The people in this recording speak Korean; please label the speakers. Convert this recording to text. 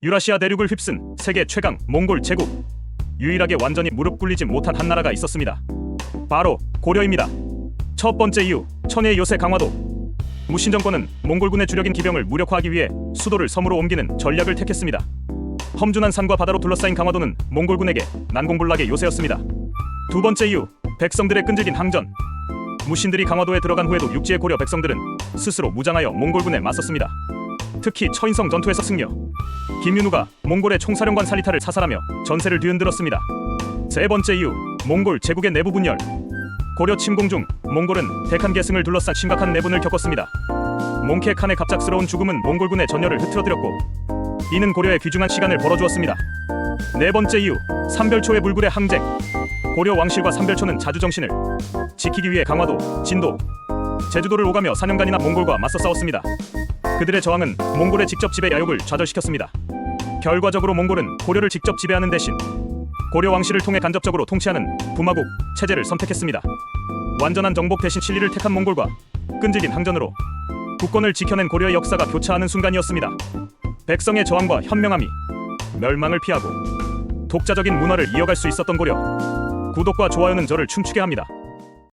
Speaker 1: 유라시아 대륙을 휩쓴 세계 최강 몽골 제국. 유일하게 완전히 무릎 꿇리지 못한 한 나라가 있었습니다. 바로 고려입니다. 첫 번째 이유, 천의 요새 강화도. 무신 정권은 몽골군의 주력인 기병을 무력화하기 위해 수도를 섬으로 옮기는 전략을 택했습니다. 험준한 산과 바다로 둘러싸인 강화도는 몽골군에게 난공불락의 요새였습니다. 두 번째 이유, 백성들의 끈질긴 항전. 무신들이 강화도에 들어간 후에도 육지의 고려 백성들은 스스로 무장하여 몽골군에 맞섰습니다. 특히 처인성 전투에서 승려. 김윤우가 몽골의 총사령관 살리타를 사살하며 전세를 뒤흔들었습니다. 세 번째 이유, 몽골 제국의 내부 분열. 고려 침공 중 몽골은 대칸 계승을 둘러싼 심각한 내분을 겪었습니다. 몽케 칸의 갑작스러운 죽음은 몽골군의 전열을 흐트러뜨렸고 이는 고려에 귀중한 시간을 벌어주었습니다. 네 번째 이유, 삼별초의 불굴의 항쟁. 고려 왕실과 삼별초는 자주 정신을 지키기 위해 강화도, 진도, 제주도를 오가며 사년간이나 몽골과 맞서 싸웠습니다. 그들의 저항은 몽골의 직접 지배 야욕을 좌절시켰습니다. 결과적으로 몽골은 고려를 직접 지배하는 대신 고려 왕실을 통해 간접적으로 통치하는 부마국 체제를 선택했습니다. 완전한 정복 대신 실리를 택한 몽골과 끈질긴 항전으로 국권을 지켜낸 고려의 역사가 교차하는 순간이었습니다. 백성의 저항과 현명함이 멸망을 피하고 독자적인 문화를 이어갈 수 있었던 고려. 구독과 좋아요는 저를 춤추게 합니다.